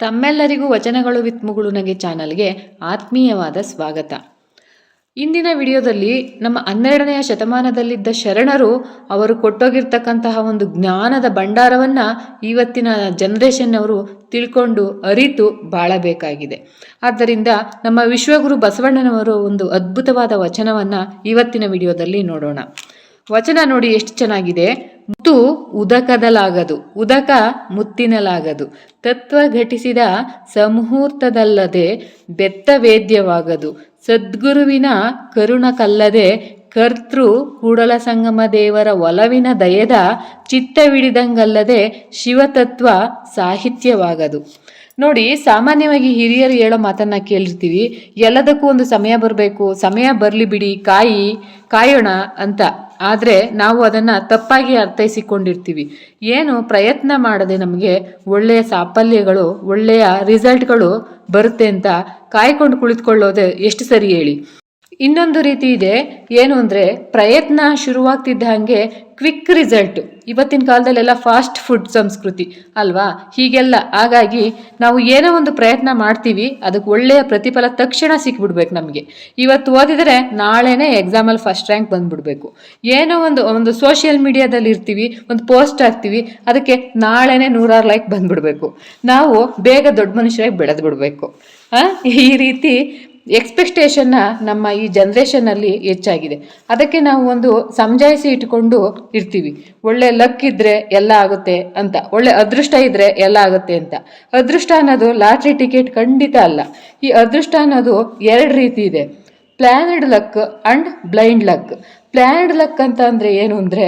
ತಮ್ಮೆಲ್ಲರಿಗೂ ವಚನಗಳು ವಿತ್ ಮುಗುಳುನಗೆ ಚಾನಲ್ಗೆ ಆತ್ಮೀಯವಾದ ಸ್ವಾಗತ. ಇಂದಿನ ವಿಡಿಯೋದಲ್ಲಿ ನಮ್ಮ ಹನ್ನೆರಡನೆಯ ಶತಮಾನದಲ್ಲಿದ್ದ ಶರಣರು ಅವರು ಕೊಟ್ಟೋಗಿರ್ತಕ್ಕಂತಹ ಒಂದು ಜ್ಞಾನದ ಭಂಡಾರವನ್ನು ಇವತ್ತಿನ ಜನ್ರೇಷನ್ನವರು ತಿಳ್ಕೊಂಡು ಅರಿತು ಬಾಳಬೇಕಾಗಿದೆ. ಆದ್ದರಿಂದ ನಮ್ಮ ವಿಶ್ವಗುರು ಬಸವಣ್ಣನವರು ಒಂದು ಅದ್ಭುತವಾದ ವಚನವನ್ನು ಇವತ್ತಿನ ವಿಡಿಯೋದಲ್ಲಿ ನೋಡೋಣ. ವಚನ ನೋಡಿ ಎಷ್ಟು ಚೆನ್ನಾಗಿದೆ? ಮುತ್ತು ಉದಕದಲಾಗದು, ಉದಕ ಮುತ್ತಿನಲಾಗದು. ತತ್ವ ಘಟಿಸಿದ ಸಮುಹೂರ್ತದಲ್ಲದೆ ಬೆತ್ತ ವೇದ್ಯವಾಗದು ಸದ್ಗುರುವಿನ ಕರುಣಕಲ್ಲದೆ ಕರ್ತೃ ಕೂಡಲ ಸಂಗಮ ದೇವರ ಒಲವಿನ ದಯದ ಚಿತ್ತವಿಡಿದಂಗಲ್ಲದೆ ಶಿವತತ್ವ ಸಾಹಿತ್ಯವಾಗದು. ನೋಡಿ, ಸಾಮಾನ್ಯವಾಗಿ ಹಿರಿಯರು ಹೇಳೋ ಮಾತನ್ನ ಕೇಳಿರ್ತೀವಿ, ಎಲ್ಲದಕ್ಕೂ ಒಂದು ಸಮಯ ಬರಬೇಕು, ಸಮಯ ಬರಲಿ ಬಿಡಿ, ಕಾಯಿ, ಕಾಯೋಣ ಅಂತ. ಆದರೆ ನಾವು ಅದನ್ನು ತಪ್ಪಾಗಿ ಅರ್ಥೈಸಿಕೊಂಡಿರ್ತೀವಿ. ಏನು ಪ್ರಯತ್ನ ಮಾಡದೆ ನಮಗೆ ಒಳ್ಳೆಯ ಸಾಫಲ್ಯಗಳು, ಒಳ್ಳೆಯ ರಿಸಲ್ಟ್ಗಳು ಬರುತ್ತೆ ಅಂತ ಕಾಯ್ಕೊಂಡು ಕುಳಿತುಕೊಳ್ಳೋದೆ ಎಷ್ಟು ಸರಿ ಹೇಳಿ. ಇನ್ನೊಂದು ರೀತಿ ಇದೆ. ಏನು ಅಂದರೆ ಪ್ರಯತ್ನ ಶುರುವಾಗ್ತಿದ್ದ ಹಾಗೆ ಕ್ವಿಕ್ ರಿಸಲ್ಟ್ ಇವತ್ತಿನ ಕಾಲದಲ್ಲೆಲ್ಲ ಫಾಸ್ಟ್ ಫುಡ್ ಸಂಸ್ಕೃತಿ, ಅಲ್ವಾ? ಹೀಗೆಲ್ಲ. ಹಾಗಾಗಿ ನಾವು ಏನೋ ಒಂದು ಪ್ರಯತ್ನ ಮಾಡ್ತೀವಿ, ಅದಕ್ಕೆ ಒಳ್ಳೆಯ ಪ್ರತಿಫಲ ತಕ್ಷಣ ಸಿಕ್ಬಿಡ್ಬೇಕು ನಮಗೆ. ಇವತ್ತು ಓದಿದರೆ ನಾಳೆನೇ ಎಕ್ಸಾಮಲ್ಲಿ ಫಸ್ಟ್ ರ್ಯಾಂಕ್ ಬಂದುಬಿಡ್ಬೇಕು. ಏನೋ ಒಂದು ಒಂದು ಸೋಷಿಯಲ್ ಮೀಡಿಯಾದಲ್ಲಿ ಇರ್ತೀವಿ, ಒಂದು ಪೋಸ್ಟ್ ಹಾಕ್ತೀವಿ, ಅದಕ್ಕೆ ನಾಳೆನೇ ನೂರಾರು ಲೈಕ್ ಬಂದುಬಿಡ್ಬೇಕು. ನಾವು ಬೇಗ ದೊಡ್ಡ ಮನುಷ್ಯರಾಗಿ ಬೆಳೆದು ಬಿಡಬೇಕು ಈ ರೀತಿ ಎಕ್ಸ್ಪೆಕ್ಟೇಷನ್ನ ನಮ್ಮ ಈ ಜನ್ರೇಷನ್ನಲ್ಲಿ ಹೆಚ್ಚಾಗಿದೆ. ಅದಕ್ಕೆ ನಾವು ಒಂದು ಸಮಜಾಯಿಸಿ ಇಟ್ಕೊಂಡು ಇರ್ತೀವಿ. ಒಳ್ಳೆ ಲಕ್ ಇದ್ರೆ ಎಲ್ಲ ಆಗುತ್ತೆ ಅಂತ. ಒಳ್ಳೆ ಅದೃಷ್ಟ ಇದ್ರೆ ಎಲ್ಲ ಆಗುತ್ತೆ ಅಂತ. ಅದೃಷ್ಟ ಅನ್ನೋದು ಲಾಟ್ರಿ ಟಿಕೆಟ್ ಖಂಡಿತ ಅಲ್ಲ. ಈ ಅದೃಷ್ಟ ಅನ್ನೋದು ಎರಡು ರೀತಿ ಇದೆ. Planned luck and blind luck planned luck ಅಂತ ಅಂದರೆ ಏನು ಅಂದರೆ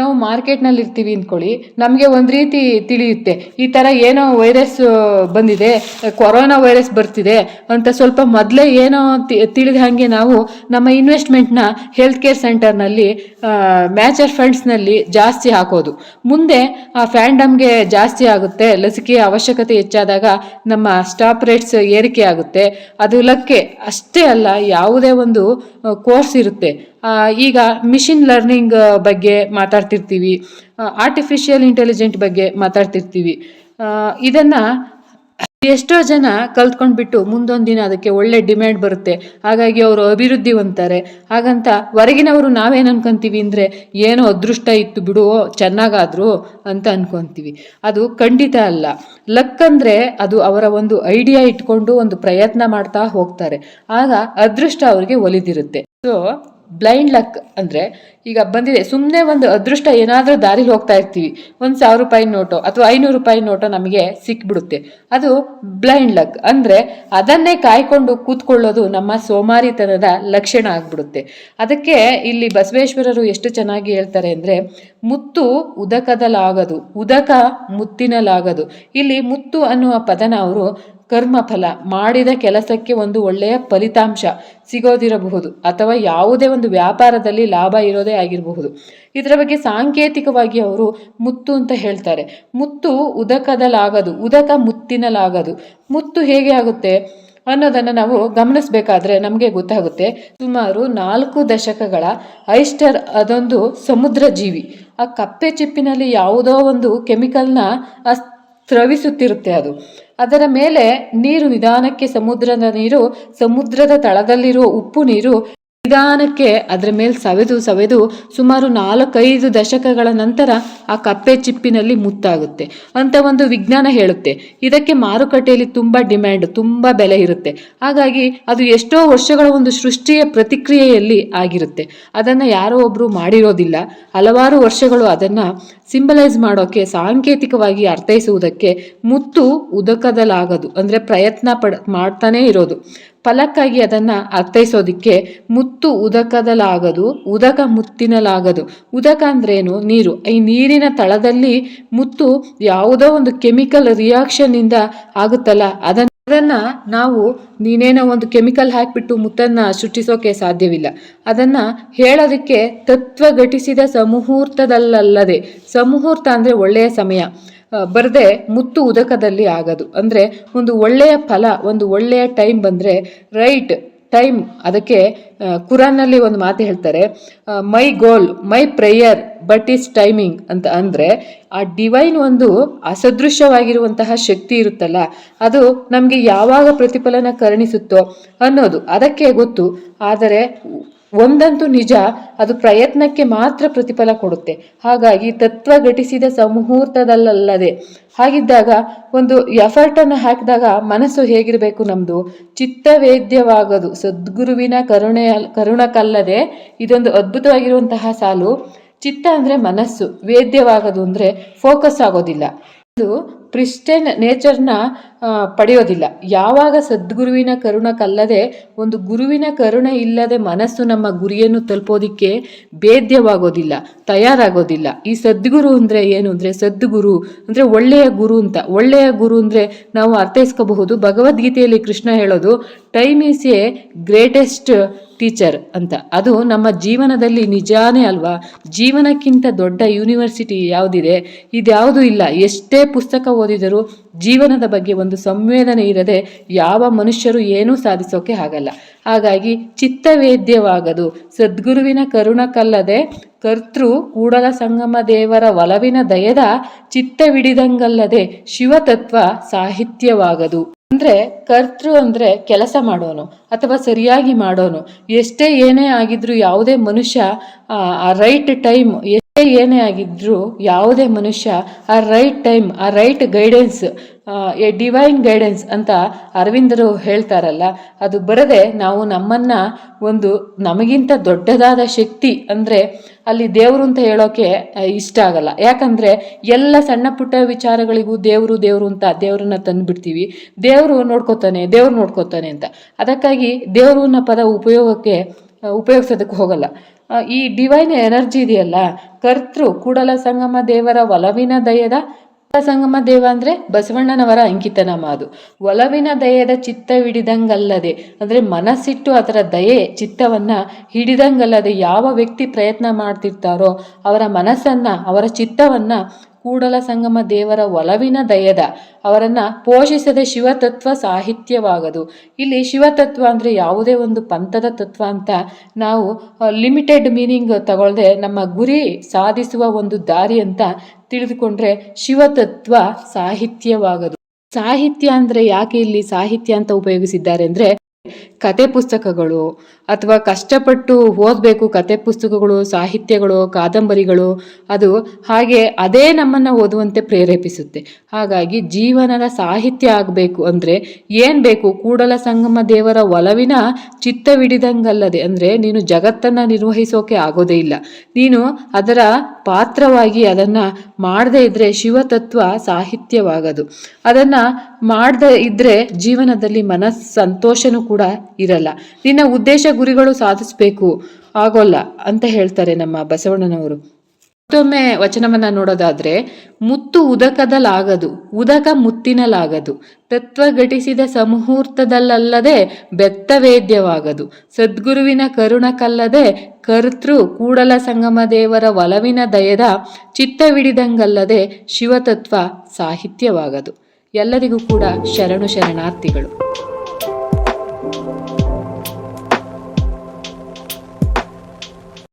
ನಾವು ಮಾರ್ಕೆಟ್ನಲ್ಲಿ ಇರ್ತೀವಿ ಅಂದ್ಕೊಳ್ಳಿ, ನಮಗೆ ಒಂದು ರೀತಿ ತಿಳಿಯುತ್ತೆ, ಈ ಥರ ಏನೋ ವೈರಸ್ ಬಂದಿದೆ, ಕೊರೋನಾ ವೈರಸ್ ಬರ್ತಿದೆ ಅಂತ ಸ್ವಲ್ಪ ಮೊದಲೇ ಏನೋ ತಿಳಿದ ಹಾಗೆ ನಾವು ನಮ್ಮ ಇನ್ವೆಸ್ಟ್ಮೆಂಟ್ನ ಹೆಲ್ತ್ ಕೇರ್ ಸೆಂಟರ್ನಲ್ಲಿ ಮ್ಯಾಚರ್ ಫಂಡ್ಸ್ನಲ್ಲಿ ಜಾಸ್ತಿ ಹಾಕೋದು. ಮುಂದೆ ಆ ಫ್ಯಾಂಡಮ್ಗೆ ಜಾಸ್ತಿ ಆಗುತ್ತೆ ಲಸಿಕೆಯ ಅವಶ್ಯಕತೆ ಹೆಚ್ಚಾದಾಗ ನಮ್ಮ ಸ್ಟಾಪ್ ರೇಟ್ಸ್ ಏರಿಕೆ ಆಗುತ್ತೆ. ಅದು ಲಕ್ಕೆ ಅಷ್ಟೇ ಅಲ್ಲ, ಯಾವುದೇ ಒಂದು ಕೋರ್ಸ್ ಇರುತ್ತೆ. ಈಗ ಮಿಷಿನ್ ಲರ್ನಿಂಗ್ ಬಗ್ಗೆ ಮಾತಾಡ್ತಿರ್ತೀವಿ. ಆರ್ಟಿಫಿಷಿಯಲ್ ಇಂಟೆಲಿಜೆಂಟ್ ಬಗ್ಗೆ ಮಾತಾಡ್ತಿರ್ತೀವಿ. ಇದನ್ನು ಎಷ್ಟೋ ಜನ ಕಲ್ತ್ಕೊಂಡ್ಬಿಟ್ಟು ಮುಂದೊಂದು ದಿನ ಅದಕ್ಕೆ ಒಳ್ಳೆ ಡಿಮ್ಯಾಂಡ್ ಬರುತ್ತೆ. ಹಾಗಾಗಿ ಅವರು ಅಭಿವೃದ್ಧಿ ಹೊಂತಾರೆ ಹಾಗಂತ ಹೊರಗಿನವರು ನಾವೇನು ಅನ್ಕೊಂತೀವಿ ಅಂದರೆ, ಏನೋ ಅದೃಷ್ಟ ಇತ್ತು ಬಿಡು, ಚೆನ್ನಾಗಾದ್ರು ಅಂತ ಅನ್ಕೊಂತೀವಿ. ಅದು ಖಂಡಿತ ಅಲ್ಲ. ಲಕ್ ಅಂದರೆ ಅದು ಅವರ ಒಂದು ಐಡಿಯಾ ಇಟ್ಕೊಂಡು ಒಂದು ಪ್ರಯತ್ನ ಮಾಡ್ತಾ ಹೋಗ್ತಾರೆ. ಆಗ ಅದೃಷ್ಟ ಅವ್ರಿಗೆ ಒಲಿದಿರುತ್ತೆ. ಸೊ ಬ್ಲೈಂಡ್ ಲಕ್ ಅಂದರೆ ಈಗ ಬಂದಿದೆ ಸುಮ್ಮನೆ ಒಂದು ಅದೃಷ್ಟ ಏನಾದರೂ ದಾರಿಲಿ ಹೋಗ್ತಾ ಇರ್ತೀವಿ. ಒಂದು ಸಾವಿರ ರೂಪಾಯಿ ನೋಟು ಅಥವಾ ಐನೂರು ರೂಪಾಯಿ ನೋಟು ನಮಗೆ ಸಿಕ್ಬಿಡುತ್ತೆ. ಅದು ಬ್ಲೈಂಡ್ ಲಕ್ ಅಂದರೆ ಅದನ್ನೇ ಕಾಯ್ಕೊಂಡು ಕೂತ್ಕೊಳ್ಳೋದು ನಮ್ಮ ಸೋಮಾರಿತನದ ಲಕ್ಷಣ ಆಗ್ಬಿಡುತ್ತೆ. ಅದಕ್ಕೆ ಇಲ್ಲಿ ಬಸವೇಶ್ವರರು ಎಷ್ಟು ಚೆನ್ನಾಗಿ ಹೇಳ್ತಾರೆ ಅಂದರೆ, ಮುತ್ತು ಉದಕದಲಾಗದು ಉದಕ ಮುತ್ತಿನಲಾಗದು ಇಲ್ಲಿ ಮುತ್ತು ಅನ್ನುವ ಪದನ ಅವರು ಕರ್ಮಫಲ, ಮಾಡಿದ ಕೆಲಸಕ್ಕೆ ಒಂದು ಒಳ್ಳೆಯ ಫಲಿತಾಂಶ ಸಿಗೋದಿರಬಹುದು ಅಥವಾ ಯಾವುದೇ ಒಂದು ವ್ಯಾಪಾರದಲ್ಲಿ ಲಾಭ ಇರೋದೇ ಆಗಿರಬಹುದು. ಇದರ ಬಗ್ಗೆ ಸಾಂಕೇತಿಕವಾಗಿ ಅವರು ಮುತ್ತು ಅಂತ ಹೇಳ್ತಾರೆ. ಮುತ್ತು ಉದಕದಲ್ಲಾಗದು ಉದಕ ಮುತ್ತಿನಲಾಗದು. ಮುತ್ತು ಹೇಗೆ ಆಗುತ್ತೆ ಅನ್ನೋದನ್ನು ನಾವು ಗಮನಿಸಬೇಕಾದ್ರೆ ನಮಗೆ ಗೊತ್ತಾಗುತ್ತೆ. ಸುಮಾರು ನಾಲ್ಕು ದಶಕಗಳ ಐಸ್ಟರ್ ಅದೊಂದು ಸಮುದ್ರ ಜೀವಿ. ಆ ಕಪ್ಪೆ ಚಿಪ್ಪಿನಲ್ಲಿ ಯಾವುದೋ ಒಂದು ಕೆಮಿಕಲ್ನ ಸ್ರವಿಸುತ್ತಿರುತ್ತೆ ಅದು. ಅದರ ಮೇಲೆ ನೀರು ನಿಧಾನಕ್ಕೆ ಸಮುದ್ರದ ನೀರು ಸಮುದ್ರದ ತಳದಲ್ಲಿರುವ ಉಪ್ಪು ನೀರು ನಿಧಾನಕ್ಕೆ ಅದರ ಮೇಲೆ ಸವೆದು ಸವೆದು ಸುಮಾರು ನಾಲ್ಕೈದು ದಶಕಗಳ ನಂತರ ಆ ಕಪ್ಪೆ ಚಿಪ್ಪಿನಲ್ಲಿ ಮುತ್ತಾಗುತ್ತೆ. ಅಂತ ಒಂದು ವಿಜ್ಞಾನ ಹೇಳುತ್ತೆ. ಇದಕ್ಕೆ ಮಾರುಕಟ್ಟೆಯಲ್ಲಿ ತುಂಬ ಡಿಮ್ಯಾಂಡ್, ತುಂಬ ಬೆಲೆ ಇರುತ್ತೆ. ಹಾಗಾಗಿ ಅದು ಎಷ್ಟೋ ವರ್ಷಗಳ ಒಂದು ಸೃಷ್ಟಿಯ ಪ್ರತಿಕ್ರಿಯೆಯಲ್ಲಿ ಆಗಿರುತ್ತೆ. ಅದನ್ನು ಯಾರೋ ಒಬ್ಬರು ಮಾಡಿರೋದಿಲ್ಲ. ಹಲವಾರು ವರ್ಷಗಳು ಅದನ್ನು ಸಿಂಬಲೈಸ್ ಮಾಡೋಕ್ಕೆ ಸಾಂಕೇತಿಕವಾಗಿ ಅರ್ಥೈಸುವುದಕ್ಕೆ ಮುತ್ತು ಉದಕದಲಾಗದು. ಅಂದರೆ ಪ್ರಯತ್ನ ಪಡ, ಮಾಡ್ತಾನೇ ಇರೋದು. ಫಲಕ್ಕಾಗಿ ಅದನ್ನು ಅರ್ಥೈಸೋದಿಕ್ಕೆ ಮುತ್ತು ಉದಕದಲಾಗದು, ಉದಕ ಮುತ್ತಿನಲಾಗದು. ಉದಕ ಅಂದ್ರೇನು? ನೀರು. ಈ ನೀರಿನ ತಳದಲ್ಲಿ ಮುತ್ತು ಯಾವುದೋ ಒಂದು ಕೆಮಿಕಲ್ ರಿಯಾಕ್ಷನ್ನಿಂದ ಆಗುತ್ತಲ್ಲ, ಅದನ್ನು ಅದನ್ನು ನಾವು ನೀನೇನೋ ಒಂದು ಕೆಮಿಕಲ್ ಹಾಕಿಬಿಟ್ಟು ಮುತ್ತನ್ನು ಸೃಷ್ಟಿಸೋಕೆ ಸಾಧ್ಯವಿಲ್ಲ. ಅದನ್ನು ಹೇಳೋದಕ್ಕೆ ತತ್ವ ಘಟಿಸಿದ ಸಮುಹೂರ್ತದಲ್ಲದೆ ಸಮುಹೂರ್ತ ಅಂದರೆ ಒಳ್ಳೆಯ ಸಮಯ. ಬರದೆ ಮುತ್ತು ಉದಕದಲ್ಲಿ ಆಗೋದು. ಅಂದರೆ ಒಂದು ಒಳ್ಳೆಯ ಫಲ, ಒಂದು ಒಳ್ಳೆಯ ಟೈಮ್ ಬಂದರೆ ರೈಟ್ ಟೈಮ್ ಅದಕ್ಕೆ ಕುರಾನ್ನಲ್ಲಿ ಒಂದು ಮಾತು ಹೇಳ್ತಾರೆ my goal my prayer but is timing ಅಂತ. ಅಂದರೆ ಆ ಡಿವೈನ್ ಒಂದು ಅಸದೃಶ್ಯವಾಗಿರುವಂತಹ ಶಕ್ತಿ ಇರುತ್ತಲ್ಲ, ಅದು ನಮಗೆ ಯಾವಾಗ ಪ್ರತಿಫಲನ ಕರುಣಿಸುತ್ತೋ ಅನ್ನೋದು. ಅದಕ್ಕೆ ಗೊತ್ತು. ಆದರೆ ಒಂದಂತೂ ನಿಜ, ಅದು ಪ್ರಯತ್ನಕ್ಕೆ ಮಾತ್ರ ಪ್ರತಿಫಲ ಕೊಡುತ್ತೆ. ಹಾಗಾಗಿ ತತ್ವ ಘಟಿಸಿದ ಸಮುಹೂರ್ತದಲ್ಲದೆ ಹಾಗಿದ್ದಾಗ ಒಂದು ಎಫರ್ಟನ್ನು ಹಾಕಿದಾಗ ಮನಸ್ಸು ಹೇಗಿರಬೇಕು ನಮ್ಮದು ಚಿತ್ತವೇದ್ಯವಾಗದು. ಸದ್ಗುರುವಿನ ಕರುಣೆಯ ಕರುಣಕ್ಕಲ್ಲದೆ ಇದೊಂದು ಅದ್ಭುತವಾಗಿರುವಂತಹ ಸಾಲು. ಚಿತ್ತ ಅಂದರೆ ಮನಸ್ಸು. ವೇದ್ಯವಾಗದು ಅಂದರೆ ಫೋಕಸ್ ಆಗೋದಿಲ್ಲ. ಇದು ಪ್ರಿಸ್ಟೆನ್ ನೇಚರ್ನ ಪಡೆಯೋದಿಲ್ಲ. ಯಾವಾಗ ಸದ್ಗುರುವಿನ ಕರುಣಕ್ಕಲ್ಲದೆ ಒಂದು ಗುರುವಿನ ಕರುಣೆ ಇಲ್ಲದೆ ಮನಸ್ಸು ನಮ್ಮ ಗುರಿಯನ್ನು ತಲುಪೋದಿಕ್ಕೆ ಭೇದ್ಯವಾಗೋದಿಲ್ಲ, ತಯಾರಾಗೋದಿಲ್ಲ. ಈ ಸದ್ಗುರು ಅಂದರೆ ಏನು ಅಂದರೆ ಸದ್ಗುರು ಅಂದರೆ ಒಳ್ಳೆಯ ಗುರು ಅಂತ. ಒಳ್ಳೆಯ ಗುರು ಅಂದರೆ ನಾವು ಅರ್ಥೈಸ್ಕೋಬಹುದು. ಭಗವದ್ಗೀತೆಯಲ್ಲಿ ಕೃಷ್ಣ ಹೇಳೋದು time is a greatest teacher ಅಂತ. ಅದು ನಮ್ಮ ಜೀವನದಲ್ಲಿ ನಿಜಾನೇ ಅಲ್ವಾ? ಜೀವನಕ್ಕಿಂತ ದೊಡ್ಡ ಯೂನಿವರ್ಸಿಟಿ ಯಾವುದಿದೆ? ಇದ್ಯಾವುದೂ ಇಲ್ಲ. ಎಷ್ಟೇ ಪುಸ್ತಕ ಓದಿದರೂ ಜೀವನದ ಬಗ್ಗೆ ಒಂದು ಸಂವೇದನೆ ಇರದೆ ಯಾವ ಮನುಷ್ಯರು ಏನೂ ಸಾಧಿಸೋಕೆ ಆಗಲ್ಲ. ಹಾಗಾಗಿ ಚಿತ್ತವೇದ್ಯವಾಗದು. ಸದ್ಗುರುವಿನ ಕರುಣಕ್ಕಲ್ಲದೆ ಕರ್ತೃ ಕೂಡಲ ಸಂಗಮ ದೇವರ ಒಲವಿನ ದಯದ ಚಿತ್ತವಿಡಿದಂಗಲ್ಲದೆ ಶಿವತತ್ವ ಸಾಹಿತ್ಯವಾಗದು. ಅಂದ್ರೆ ಕರ್ತೃ ಅಂದ್ರೆ ಕೆಲಸ ಮಾಡೋನು ಅಥವಾ ಸರಿಯಾಗಿ ಮಾಡೋನು. ಎಷ್ಟೇ ಏನೇ ಆಗಿದ್ರು ಯಾವುದೇ ಮನುಷ್ಯ, ಆ ರೈಟ್ ಟೈಮ್ ಎಷ್ಟೇ ಏನೇ ಆಗಿದ್ರು ಯಾವುದೇ ಮನುಷ್ಯ, ಆ ರೈಟ್ ಟೈಮ್ ಆ right guidance a divine guidance ಅಂತ ಅರವಿಂದರು ಹೇಳ್ತಾರಲ್ಲ, ಅದು ಬರದೆ ನಾವು ನಮ್ಮನ್ನ ಒಂದು ನಮಗಿಂತ ದೊಡ್ಡದಾದ ಶಕ್ತಿ ಅಂದ್ರೆ ಅಲ್ಲಿ ದೇವರು ಅಂತ ಹೇಳೋಕೆ ಇಷ್ಟ ಆಗಲ್ಲ. ಯಾಕಂದ್ರೆ ಎಲ್ಲ ಸಣ್ಣ ಪುಟ್ಟ ವಿಚಾರಗಳಿಗೂ ದೇವರು ದೇವರು ಅಂತ ದೇವರನ್ನ ತಂದುಬಿಡ್ತೀವಿ. ದೇವರು ನೋಡ್ಕೋತಾನೆ, ದೇವ್ರು ನೋಡ್ಕೋತಾನೆ ಅಂತ. ಅದಕ್ಕಾಗಿ ದೇವರು ಅನ್ನೋ ಪದ ಉಪಯೋಗಕ್ಕೆ ಉಪಯೋಗಿಸೋದಕ್ಕೆ ಹೋಗಲ್ಲ. ಈ ಡಿವೈನ್ ಎನರ್ಜಿ ಇದೆಯಲ್ಲ, ಕರ್ತೃ ಕೂಡಲ ಸಂಗಮ ದೇವರ ಒಲವಿನ ದಯದ ಸಂಗಮ ದೇವ ಅಂದ್ರೆ ಬಸವಣ್ಣನವರ ಅಂಕಿತನಾಮ ಅದು ಒಲವಿನ ದಯದ ಚಿತ್ತವಿಡಿದಂಗಲ್ಲದೆ ಅಂದ್ರೆ ಮನಸ್ಸಿಟ್ಟು ಅದರ ದಯೆ, ಚಿತ್ತವನ್ನ ಹಿಡಿದಂಗಲ್ಲದೆ ಯಾವ ವ್ಯಕ್ತಿ ಪ್ರಯತ್ನ ಮಾಡ್ತಿರ್ತಾರೋ ಅವರ ಮನಸ್ಸನ್ನ, ಅವರ ಚಿತ್ತವನ್ನ ಕೂಡಲ ಸಂಗಮ ದೇವರ ಒಲವಿನ ದಯದ ಅವರನ್ನ ಪೋಷಿಸದೆ ಶಿವತತ್ವ ಸಾಹಿತ್ಯವಾಗದು. ಇಲ್ಲಿ ಶಿವತತ್ವ ಅಂದ್ರೆ ಯಾವುದೇ ಒಂದು ಪಂಥದ ತತ್ವ ಅಂತ ನಾವು ಲಿಮಿಟೆಡ್ ಮೀನಿಂಗ್ ತಗೊಳ್ದೆ ನಮ್ಮ ಗುರಿ ಸಾಧಿಸುವ ಒಂದು ದಾರಿ ಅಂತ ತಿಳಿದುಕೊಂಡ್ರೆ ಶಿವತತ್ವ ಸಾಹಿತ್ಯವಾಗದು. ಸಾಹಿತ್ಯ ಅಂದ್ರೆ ಯಾಕೆ ಇಲ್ಲಿ ಸಾಹಿತ್ಯ ಅಂತ ಉಪಯೋಗಿಸಿದ್ದಾರೆ ಅಂದ್ರೆ ಕತೆ ಪುಸ್ತಕಗಳು ಅಥವಾ ಕಷ್ಟಪಟ್ಟು ಓದಬೇಕು ಕತೆ ಪುಸ್ತಕಗಳು, ಸಾಹಿತ್ಯಗಳು, ಕಾದಂಬರಿಗಳು, ಅದು ಹಾಗೆ ಅದೇ ನಮ್ಮನ್ನು ಓದುವಂತೆ ಪ್ರೇರೇಪಿಸುತ್ತೆ. ಹಾಗಾಗಿ ಜೀವನದ ಸಾಹಿತ್ಯ ಆಗಬೇಕು ಅಂದರೆ ಏನು ಬೇಕು? ಕೂಡಲ ಸಂಗಮ ದೇವರ ಒಲವಿನ ಚಿತ್ತವಿಡಿದಂಗಲ್ಲದೆ ಅಂದರೆ ನೀನು ಜಗತ್ತನ್ನು ನಿರ್ವಹಿಸೋಕೆ ಆಗೋದೇ ಇಲ್ಲ. ನೀನು ಅದರ ಪಾತ್ರವಾಗಿ ಅದನ್ನು ಮಾಡದೇ ಇದ್ದರೆ ಶಿವತತ್ವ ಸಾಹಿತ್ಯವಾಗದು. ಅದನ್ನು ಮಾಡದೇ ಇದ್ದರೆ ಜೀವನದಲ್ಲಿ ಮನಸ್ ಸಂತೋಷನೂ ಕೂಡ ಇರಲ್ಲ. ನಿನ್ನ ಉದ್ದೇಶ ಗುರಿಗಳು ಸಾಧಿಸಬೇಕು. ಆಗೋಲ್ಲ ಅಂತ ಹೇಳ್ತಾರೆ ನಮ್ಮ ಬಸವಣ್ಣನವರು. ಮತ್ತೊಮ್ಮೆ ವಚನವನ್ನ ನೋಡೋದಾದ್ರೆ, ಮುತ್ತು ಉದಕದಲ್ಲಾಗದು ಉದಕ ಮುತ್ತಿನಲಾಗದು, ತತ್ವ ಘಟಿಸಿದ ಸಮುಹೂರ್ತದಲ್ಲದೆ ಬೆತ್ತವೇದ್ಯವಾಗದು, ಸದ್ಗುರುವಿನ ಕರುಣಕಲ್ಲದೆ ಕರ್ತೃ ಕೂಡಲ ಸಂಗಮ ದೇವರ ಒಲವಿನ ದಯದ ಚಿತ್ತವಿಡಿದಂಗಲ್ಲದೆ ಶಿವತತ್ವ ಸಾಹಿತ್ಯವಾಗದು. ಎಲ್ಲರಿಗೂ ಕೂಡ ಶರಣು ಶರಣಾರ್ಥಿಗಳು.